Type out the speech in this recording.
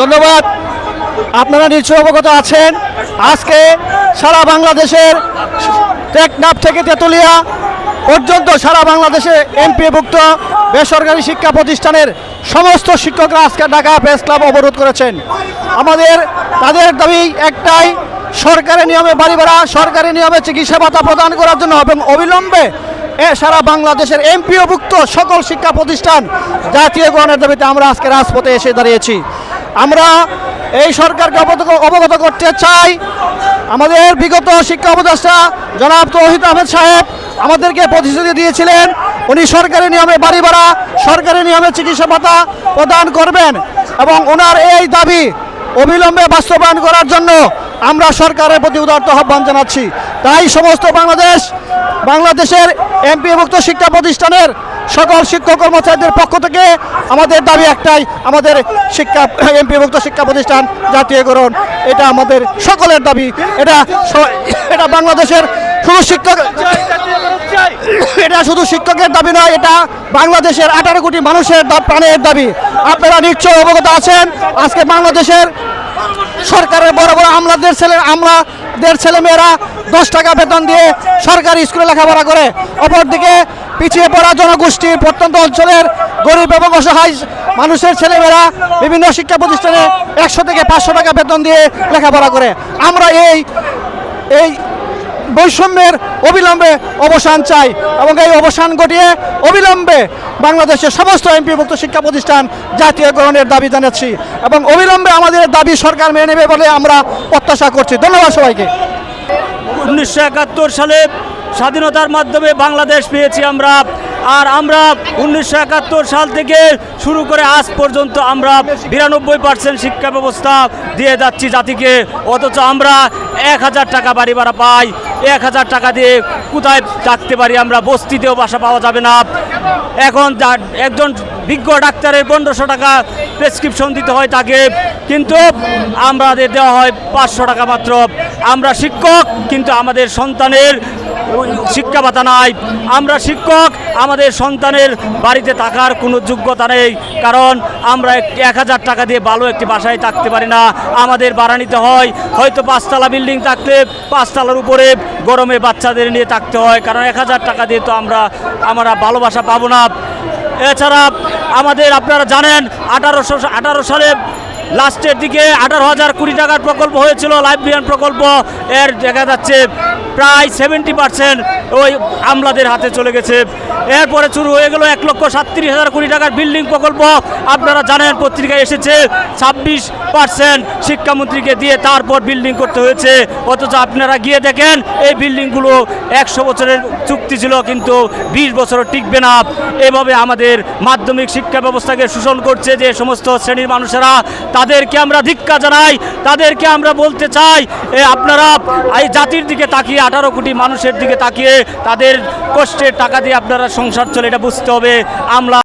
ধন্যবাদ। আপনারা নিশ্চয় অবগত আছেন। আজকে সারা বাংলাদেশের টেকনাফ থেকে তেতুলিয়া পর্যন্ত সারা বাংলাদেশে এমপিভুক্ত বেসরকারি শিক্ষা প্রতিষ্ঠানের সমস্ত শিক্ষকরা আজকে ঢাকা প্রেস ক্লাব অবরোধ করেছেন। আমাদের, তাদের দাবি একটাই সরকারি নিয়মে বাড়ি ভাড়া সরকারি নিয়মে চিকিৎসা ভাতা প্রদান করার জন্য এবং অবিলম্বে এ সারা বাংলাদেশের এমপিওভুক্ত সকল শিক্ষা প্রতিষ্ঠান জাতীয়করণের দাবিতে আমরা আজকে রাজপথে এসে দাঁড়িয়েছি। আমরা এই সরকারকে অবগত করতে চাই। আমাদের বিগত শিক্ষা উপদেষ্টা জনাব তহিদ আহমেদ সাহেব আমাদেরকে প্রতিশ্রুতি দিয়েছিলেন। উনি সরকারি নিয়মে বাড়ি ভাড়া, সরকারি নিয়মে চিকিৎসা ভাতা প্রদান করবেন এবং ওনার এই দাবি অবিলম্বে বাস্তবায়ন করার জন্য আমরা সরকারের প্রতি উদার্ত আহ্বান জানাচ্ছি। তাই সমস্ত বাংলাদেশ, বাংলাদেশের এমপিভুক্ত শিক্ষা প্রতিষ্ঠানের সকল শিক্ষক কর্মচারীদের পক্ষ থেকে আমাদের দাবি একটাই, আমাদের শিক্ষা এমপিভুক্ত শিক্ষা প্রতিষ্ঠান জাতীয়করণ। এটা আমাদের সকলের দাবি। এটা এটা বাংলাদেশের শুধু শিক্ষক, এটা শুধু শিক্ষকের দাবি নয়, এটা বাংলাদেশের আঠারো কোটি মানুষের প্রাণের দাবি। আপনারা নিশ্চয় অবগত আছেন, আজকে বাংলাদেশের সরকারের বড় বড় আমলাদের ছেলে আমলাদের ছেলেমেয়েরা দশ টাকা বেতন দিয়ে সরকারি স্কুলে লেখাপড়া করে। অপরদিকে পিছিয়ে পড়া জনগোষ্ঠী প্রত্যন্ত অঞ্চলের গরিব এবং অসহায় মানুষের ছেলেমেয়েরা বিভিন্ন শিক্ষা প্রতিষ্ঠানে একশো থেকে পাঁচশো টাকা বেতন দিয়ে লেখাপড়া করে। আমরা এই এই বৈষম্যের অবিলম্বে অবসান চাই এবং এই অবসান ঘটিয়ে অবিলম্বে বাংলাদেশের সমস্ত এমপিভুক্ত শিক্ষা প্রতিষ্ঠান জাতীয় গ্রহণের দাবি জানাচ্ছি এবং অবিলম্বে আমাদের দাবি সরকার মেনে নেবে বলে আমরা প্রত্যাশা করছি। ধন্যবাদ সবাইকে। উনিশশো একাত্তর সালে স্বাধীনতার মাধ্যমে বাংলাদেশ পেয়েছি আমরা। আর আমরা উনিশশো একাত্তর সাল থেকে শুরু করে আজ পর্যন্ত আমরা বিরানব্বই পার্সেন্ট শিক্ষা ব্যবস্থা দিয়ে যাচ্ছি জাতিকে। অথচ আমরা এক হাজার টাকা বাড়ি ভাড়া পাই, এক হাজার টাকা দিয়ে কোথায় থাকতে পারি আমরা, বস্তিতেও বাসা পাওয়া যাবে না। এখন একজন বিজ্ঞ ডাক্তারের পনেরোশো টাকা প্রেসক্রিপশন দিতে হয় তাকে, কিন্তু আমাদের দেওয়া হয় পাঁচশো টাকা মাত্র। আমরা শিক্ষক, কিন্তু আমাদের সন্তানের শিক্ষা ভাতা নাই। আমরা শিক্ষক, আমাদের সন্তানের বাড়িতে থাকার কোনো যোগ্যতা নেই। কারণ আমরা এক- হাজার টাকা দিয়ে ভালো একটি বাসায় থাকতে পারি না। আমাদের ভাড়া নিতে হয়। হয়তো পাঁচতলা বিল্ডিং থাকলে পাঁচতলার উপরে গরমে বাচ্চাদের নিয়ে থাকতে হয়। কারণ এক হাজার টাকা দিয়ে তো আমরা আমরা ভালোবাসা পাবো না। এছাড়া আমাদের আপনারা জানেন, আঠারোশো, আঠারো সালে লাস্টের দিকে আঠারো হাজার কোটি টাকার প্রকল্প হয়েছিল লাইব্রেরিয়ান প্রকল্প। এর দেখা যাচ্ছে প্রায় সেভেন্টি পার্সেন্ট ওই আমলাদের হাতে চলে গেছে। এরপরে শুরু হয়ে গেল এক লক্ষ সাতত্রিশ হাজার কোটি টাকার বিল্ডিং প্রকল্প। আপনারা জানেন, পত্রিকায় এসেছে, ছাব্বিশ পার্সেন্ট শিক্ষামন্ত্রীকে দিয়ে তারপর বিল্ডিং করতে হয়েছে। অথচ আপনারা গিয়ে দেখেন, এই বিল্ডিংগুলো একশো বছরের চুক্তি ছিল, কিন্তু বিশ বছরও টিকবে না। এভাবে আমাদের মাধ্যমিক শিক্ষা ব্যবস্থাকে শোষণ করছে যে সমস্ত শ্রেণির মানুষেরা। তাদেরকে আমরা ধিক্কা জানাই, তাদেরকে আমরা বলতে চাই আপনারা এই জাতির দিকে তাকিয়ে আঠারো কোটি মানুষের দিকে তাকিয়ে তাদের কষ্টের টাকা দিয়ে আপনারা সংসার চলে, এটা বুঝতে হবে। আমরা